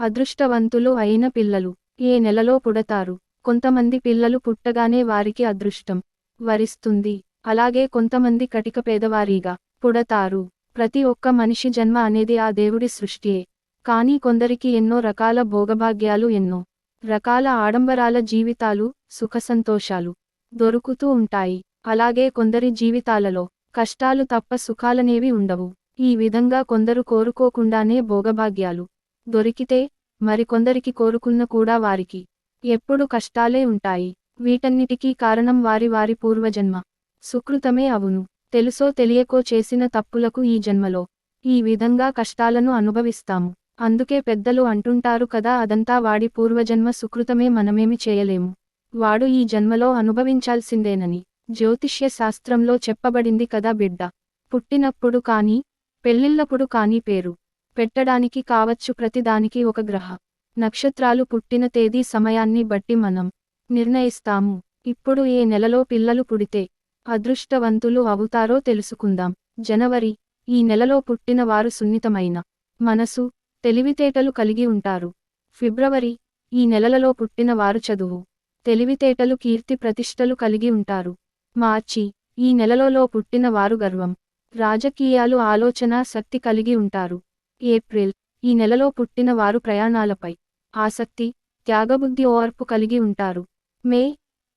అదృష్టవంతులు అయిన పిల్లలు. ఏ నెలలో పుడతారు? కొంతమంది పిల్లలు పుట్టగానే వారికి అదృష్టం వరిస్తుంది. అలాగే కొంతమంది కటిక పేదవారీగా పుడతారు. ప్రతి ఒక్క మనిషి జన్మ అనేది ఆ దేవుడి సృష్టియే. కానీ కొందరికి ఎన్నో రకాల భోగభాగ్యాలు ఎన్నో రకాల ఆడంబరాల జీవితాలు సుఖసంతోషాలు దొరుకుతూ ఉంటాయి. అలాగే కొందరి జీవితాలలో కష్టాలు తప్ప సుఖాలనేవి ఉండవు. ఈ విధంగా కొందరు కోరుకోకుండానే భోగభాగ్యాలు దొరికితే మరికొందరికి కోరుకున్న కూడా వారికి. ఎప్పుడు కష్టాలే ఉంటాయి. వీటన్నిటికీ కారణం వారి వారి పూర్వజన్మ. సుకృతమే అవును. తెలుసో తెలియకో చేసిన తప్పులకు ఈ జన్మలో ఈ విధంగా కష్టాలను అనుభవిస్తాము. అందుకే పెద్దలు అంటుంటారు కదా అదంతా వాడి పూర్వజన్మ సుకృతమే మనమేమి చేయలేము. వాడు ఈ జన్మలో అనుభవించాల్సిందేనని జ్యోతిష్య శాస్త్రంలో చెప్పబడింది కదా బిడ్డ. పుట్టినప్పుడు కానీ పెళ్ళిళ్ళప్పుడు కానీ పేరు పెట్టడానికి కావచ్చు ప్రతిదానికి ఒక గ్రహ. నక్షత్రాలు పుట్టిన తేదీ సమయాన్ని బట్టి మనం నిర్ణయిస్తాము. ఇప్పుడు ఏ నెలలో పిల్లలు పుడితే అదృష్టవంతులు అవుతారో తెలుసుకుందాం. జనవరి ఈ నెలలో పుట్టిన వారు సున్నితమైన మనసు తెలివితేటలు కలిగి ఉంటారు. ఫిబ్రవరి ఈ నెలలలో పుట్టిన వారు చదువు తెలివితేటలు కీర్తి ప్రతిష్టలు కలిగి ఉంటారు. మార్చి ఈ నెలలో పుట్టిన వారు గర్వం రాజకీయాలు ఆలోచన శక్తి కలిగి ఉంటారు. ఏప్రిల్ ఈ నెలలో పుట్టిన వారు ప్రయాణాలపై ఆసక్తి త్యాగబుద్ధి ఓర్పు కలిగి ఉంటారు. మే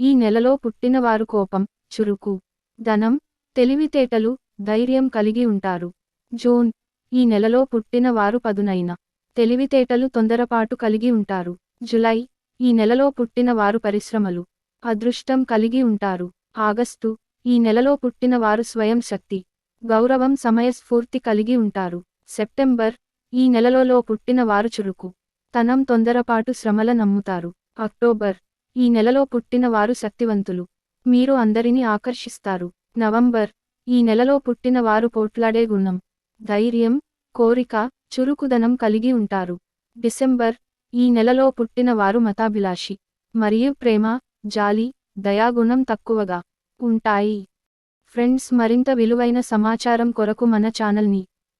ఈ నెలలో పుట్టిన వారు కోపం చురుకు ధనం తెలివితేటలు ధైర్యం కలిగి ఉంటారు. జూన్ ఈ నెలలో పుట్టిన వారు పదునైన తెలివితేటలు తొందరపాటు కలిగి ఉంటారు. జులై ఈ నెలలో పుట్టిన వారు పరిశ్రమలు అదృష్టం కలిగి ఉంటారు. ఆగస్టు ఈ నెలలో పుట్టిన వారు స్వయం శక్తి గౌరవం సమయస్ఫూర్తి కలిగి ఉంటారు. సెప్టెంబర్ ఈ నెలలో పుట్టిన వారు చురుకు తనం తొందరపాటు శ్రమల నమ్ముతారు. అక్టోబర్ ఈ నెలలో పుట్టిన వారు శక్తివంతులు. మీరు అందరినీ ఆకర్షిస్తారు. నవంబర్ ఈ నెలలో పుట్టిన వారు పోట్లాడే గుణం ధైర్యం కోరిక చురుకుదనం కలిగి ఉంటారు. డిసెంబర్ ఈ నెలలో పుట్టిన వారు మతాభిలాషి మరియు ప్రేమ జాలి దయాగుణం తక్కువగా ఉంటాయి. ఫ్రెండ్స్ మరింత విలువైన సమాచారం కొరకు మన ఛానల్ని